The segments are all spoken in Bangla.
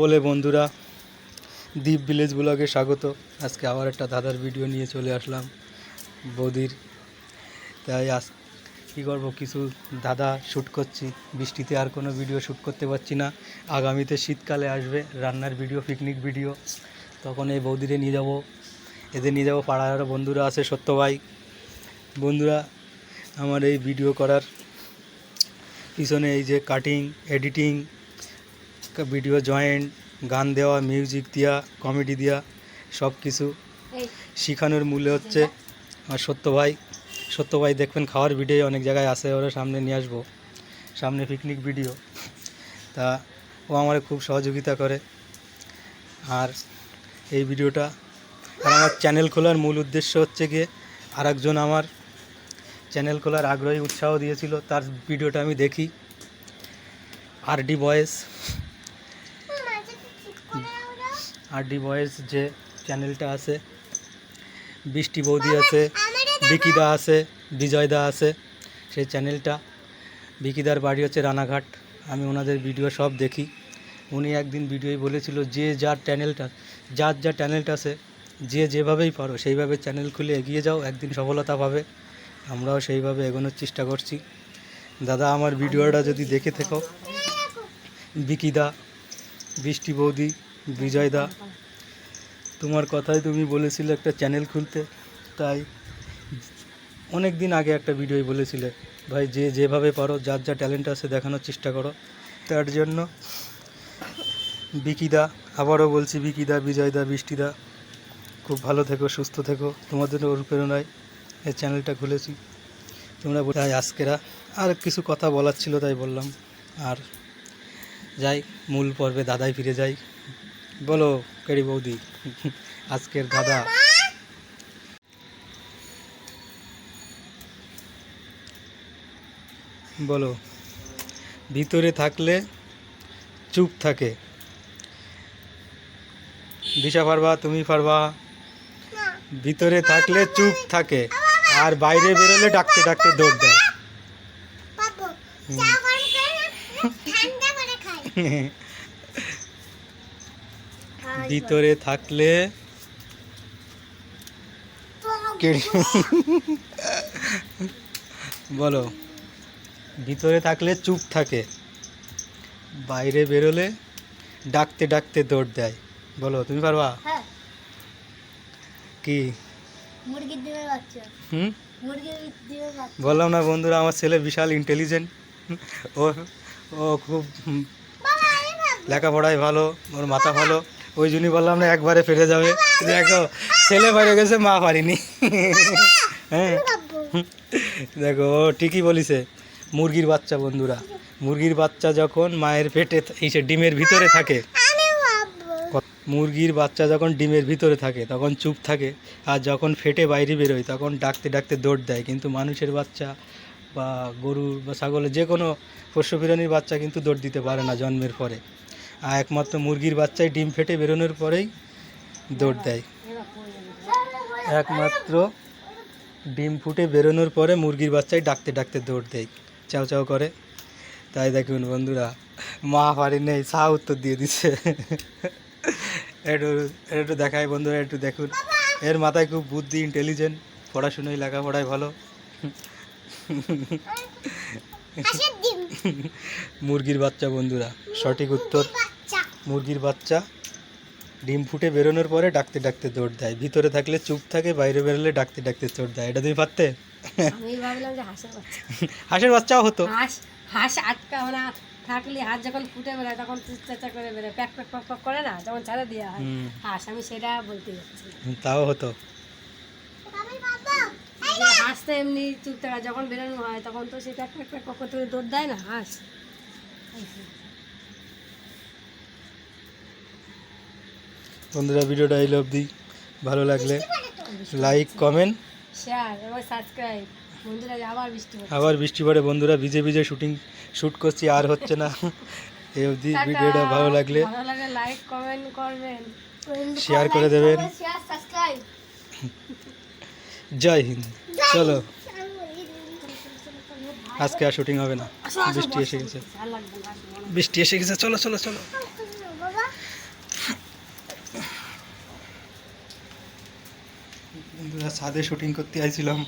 বলে বন্ধুরা দ্বীপ ভিলেজ ব্লগে স্বাগত। আজকে আবার একটা দাদার ভিডিও নিয়ে চলে আসলাম, বৌদির। তাই আজ কী করব, কিছু দাদা শ্যুট করছি। বৃষ্টিতে আর কোনো ভিডিও শ্যুট করতে পারছি না। আগামীতে শীতকালে আসবে রান্নার ভিডিও পিকনিক ভিডিও তখন এই বৌদিরে নিয়ে যাব। এদের নিয়ে যাব পাড়ার আরও বন্ধুরা আছে সত্য ভাই বন্ধুরা, আমার এই ভিডিও করার পিছনে এই যে কাটিং এডিটিং ভিডিও জয়েন্ট গান দেওয়া মিউজিক দেওয়া কমেডি দেওয়া সব কিছু শেখানোর মূল্য হচ্ছে আমার সত্য ভাই। সত্য ভাই দেখবেন খাওয়ার ভিডিও অনেক জায়গায় আসে ওরা সামনে নিয়ে আসব। সামনে পিকনিক ভিডিও তা ও আমার খুব সহযোগিতা করে। আর এই ভিডিওটা আর আমার চ্যানেল খোলার মূল উদ্দেশ্য হচ্ছে গিয়ে আর একজন আমার চ্যানেল খোলার আগ্রহী উৎসাহ দিয়েছিল। তার ভিডিওটা আমি দেখি। আর ডি বয়েস আর ডি বয়েস যে চ্যানেলটা আছে, বৃষ্টি বৌদি আছে বিকিদা আছে বিজয়দা আছে, সেই চ্যানেলটা। বিকিদার বাড়ি হচ্ছে রানাঘাট। আমি ওনাদের ভিডিও সব দেখি। উনি একদিন ভিডিওই বলেছিল, যে যার চ্যানেলটা, যার যার চ্যানেলটা আছে, যে যেভাবেই পারো, সেইভাবে চ্যানেল খুলে এগিয়ে যাও, একদিন সফলতা পাবে। আমরাও সেইভাবে এগোনোর চেষ্টা করছি। দাদা, আমার ভিডিওটা যদি দেখে থেকো। বিকিদা বৃষ্টি বৌদি বিজয়দা, তোমার কথাই তুমি বলেছিলে একটা চ্যানেল খুলতে, তাই অনেক দিন আগে একটা ভিডিওই বলেছিলে, ভাই যে যেভাবে পারো, যার যা ট্যালেন্ট আছে দেখানোর চেষ্টা করো। তার জন্য বিকিদা, আবারও বলছি বিকিদা, বিজয়দা, বৃষ্টিদা, খুব ভালো থেকো, সুস্থ থেকো। তোমাদের অনুপ্রেরণায় এই চ্যানেলটা খুলেছি। তোমরা তাই আজকেরা আর কিছু কথা বলার ছিল তাই বললাম। আর যাই, মূল পর্বে দাদাই ফিরে যাই। বলো কেড়ি বৌদি আজকের দাদা বলো ভিতরে থাকলে চুপ থাকে। দিশা পারবা তুমি পারবা। ভিতরে থাকলে চুপ থাকে আর বাইরে বেরোলে ডাকতে ডাকতে দৌড় দেয়। হুম। ভিতরে থাকলে বলো ভিতরে থাকলে চুপ থাকে বাইরে বেরোলে ডাকতে ডাকতে দৌড় দেয়। বলো তুমি পারবা? হ্যাঁ। কি? হুম? বললাম না বন্ধুরা আমার ছেলে বিশাল ইন্টেলিজেন্ট ও ও খুব লেখাপড়ায় ভালো ওর মাথা ভালো। ওই জন্যই বললাম না, একবারে ফিরে যাবে। দেখো, ছেলে বাইরে গেছে, মা পারিনি। হ্যাঁ। দেখো, ও ঠিকই বলিছে, মুরগির বাচ্চা বন্ধুরা। মুরগির বাচ্চা যখন মায়ের পেটে, এই ডিমের ভিতরে থাকে, মুরগির বাচ্চা যখন ডিমের ভিতরে থাকে, তখন চুপ থাকে, আর যখন ফেটে বাইরে বেরোয়, তখন ডাকতে ডাকতে দৌড় দেয়। কিন্তু মানুষের বাচ্চা বা গরুর বা ছাগলের যে কোনো পোষ্য প্রাণীর বাচ্চা কিন্তু দৌড় দিতে পারে না জন্মের পরে। একমাত্র মুরগির বাচ্চাই ডিম ফেটে বেরোনোর পরেই দৌড় দেয়। একমাত্র ডিম ফুটে বেরোনোর পরে মুরগির বাচ্চাই ডাকতে ডাকতে দৌড় দেয়। চাও চাও করে। তাই দেখুন বন্ধুরা, মা পারি নেই চা উত্তর দিয়ে দিচ্ছে একটু একটু দেখায় বন্ধুরা, একটু দেখুন। এর মাথায় খুব বুদ্ধি ইন্টেলিজেন্ট পড়াশুনোয়, লেখাপড়ায় ভালো। মুরগির বাচ্চা বন্ধুরা সঠিক উত্তর মুরগির বাচ্চা। ডিম ফুটে বেরোনোর পরে ডাকতে ডাকতে দৌড় দেয়। ভিতরে থাকলে চুপ থাকে বাইরে বেরোলে ডাকতে ডাকতে দৌড় দেয়। এটা তুমি পারতে? আমি ভাবলাম যে হাঁসের হাঁসের বাচ্চাও হতো। হাঁস হাঁস আটকা মানে থাকলে হাঁস যখন ফুটে বেরোয় তখন চেঁচা করে বেরোয়। প্যাক প্যাক প্যাক করে না তখন ছেড়ে দেওয়া হয়। হাঁস আমি সেটা বলতে যাচ্ছি। তাও হতো। হাঁস তো এমনি চুপ থাকা যখন বেরোনো হয় তখন তো সে প্যাক প্যাক প্যাক করতে দৌড় দেয় না হাঁস। বন্ধুরা ভিডিওটা এই অবধি। ভালো লাগলে লাইক কমেন্ট শেয়ার এবং সাবস্ক্রাইব বন্ধুরা আবার বৃষ্টি আবার বৃষ্টি পড়ে বন্ধুরা ভিজে ভিজে শুটিং শ্যুট করছি আর হচ্ছে না। এই অবধি ভিডিওটা ভালো লাগলে ভালো লাগলে লাইক কমেন্ট করবেন। শেয়ার করে দেবেন। শেয়ার সাবস্ক্রাইব জয় হিন্দ। চলো। আজকে আর শুটিং হবে না। বৃষ্টি এসে গেছে। বৃষ্টি এসে গেছে চলো চলো চলো। বন্ধুরা ছাদে শুটিং করতে আইছিলাম।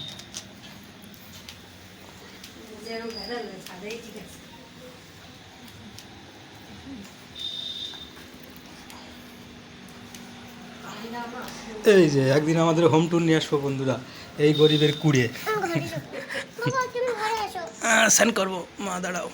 এই যে একদিন আমাদের হোম ট্যুর নিয়ে আসব বন্ধুরা। এই গরিবের কুড়ে। সেন্ড করব। মা দাঁড়াও।